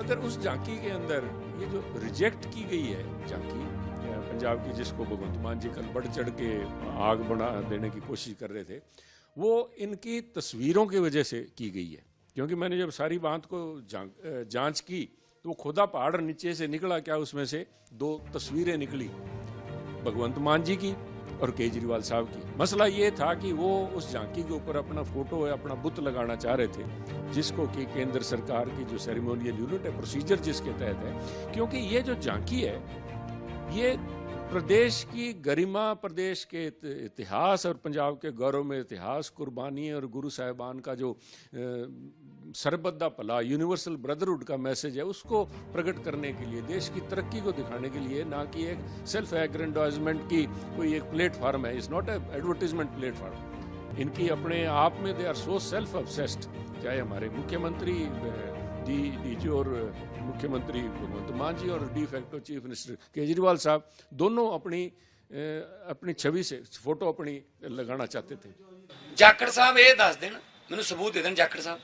अगर उस झांकी के अंदर ये जो रिजेक्ट की गई है, झांकी पंजाब की जिसको भगवंत मान जी कल बढ़ चढ़ के आग बना देने की कोशिश कर रहे थे, वो इनकी तस्वीरों की वजह से की गई है। क्योंकि मैंने जब सारी बात को जाँच की तो वो खुदा पहाड़ नीचे से निकला, क्या उसमें से दो तस्वीरें निकली? भगवंत मान जी की और केजरीवाल साहब की। मसला ये था कि वो उस झांकी के ऊपर अपना फ़ोटो है अपना बुत लगाना चाह रहे थे, जिसको कि केंद्र सरकार की जो सेरेमोनियल यूनिट है प्रोसीजर जिसके तहत है, क्योंकि ये जो झांकी है, ये प्रदेश की गरिमा प्रदेश के इतिहास और पंजाब के गौरव में इतिहास, कुर्बानी और गुरु साहिबान का जो सरबद्दा भला यूनिवर्सल ब्रदरहुड का मैसेज है, उसको प्रकट करने के लिए, देश की तरक्की को दिखाने के लिए, ना कि एक सेल्फ एग्रेंडोजमेंट की कोई एक प्लेटफॉर्म है is not a advertisement platform इनकी अपने आप में they are so self obsessed चाहे हमारे मुख्यमंत्री अ, डी डीजी और मुख्यमंत्री भगवंत मान जी और de facto chief minister Kejriwal sahab दोनों अपनी अ, अपनी छवि से फोटो अपनी लगाना चाहते थे ਜਾਖੜ ਸਾਹਿਬ ਇਹ ਦੱਸ ਦੇਣ ਮੈਨੂੰ ਸਬੂਤ ਦੇ ਦੇਣ ਜਾਖੜ ਸਾਹਿਬ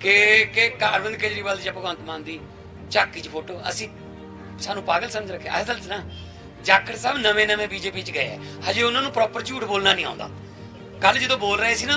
ਕਿ ਕਿ ਅਰਵਿੰਦ ਕੇਜਰੀਵਾਲ ਦੀ ਜਾਂ ਭਗਵੰਤ ਮਾਨ ਦੀ ਝਾਕੀ 'ਚ ਫੋਟੋ ਅਸੀਂ ਸਾਨੂੰ ਪਾਗਲ ਸਮਝ ਰੱਖਿਆ ਅਸਲ 'ਚ ਨਾ ਜਾਖੜ ਸਾਹਿਬ ਨਵੇਂ ਨਵੇਂ ਬੀਜੇਪੀ 'ਚ ਗਏ ਆ ਹਜੇ ਉਹਨਾਂ ਨੂੰ ਪ੍ਰੋਪਰ ਝੂਠ ਬੋਲਣਾ ਨਹੀਂ ਆਉਂਦਾ ਕੱਲ ਜਦੋਂ ਬੋਲ ਰਹੇ ਸੀ ਨਾ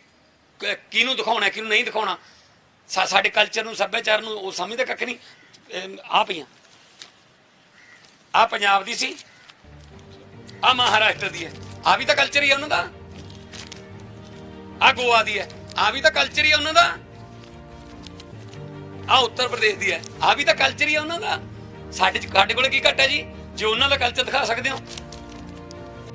ਕਿਹਨੂੰ ਦਿਖਾਉਣਾ, ਕਿਹਨੂੰ ਨਹੀਂ ਦਿਖਾਉਣਾ? ਸਾਡੇ ਕਲਚਰ ਨੂੰ, ਸੱਭਿਆਚਾਰ ਨੂੰ ਉਹ ਸਮਝਦੇ ਕੱਖ ਨਹੀਂ। ਆ ਪਈਆਂ। ਆ ਪੰਜਾਬ ਦੀ ਸੀ। ਆ ਮਹਾਰਾਸ਼ਟਰ ਦੀ ਹੈ। ਆ ਵੀ ਤਾਂ ਕਲਚਰ ਹੀ ਹੈ ਉਹਨਾਂ ਦਾ। ਆ ਗੋਆ ਦੀ ਹੈ। ਆ ਵੀ ਤਾਂ ਕਲਚਰ ਹੀ ਹੈ ਉਹਨਾਂ ਦਾ। ਆ ਉੱਤਰ ਪ੍ਰਦੇਸ਼ ਦੀ ਹੈ। ਆ ਵੀ ਤਾਂ ਕਲਚਰ ਹੀ ਹੈ ਉਹਨਾਂ ਦਾ। ਸਾਡੇ ਸਾਡੇ ਕੋਲ ਕੀ ਘੱਟ ਹੈ ਜੀ? ਜੇ ਉਹਨਾਂ ਦਾ ਕਲਚਰ ਦਿਖਾ ਸਕਦੇ ਹੋ।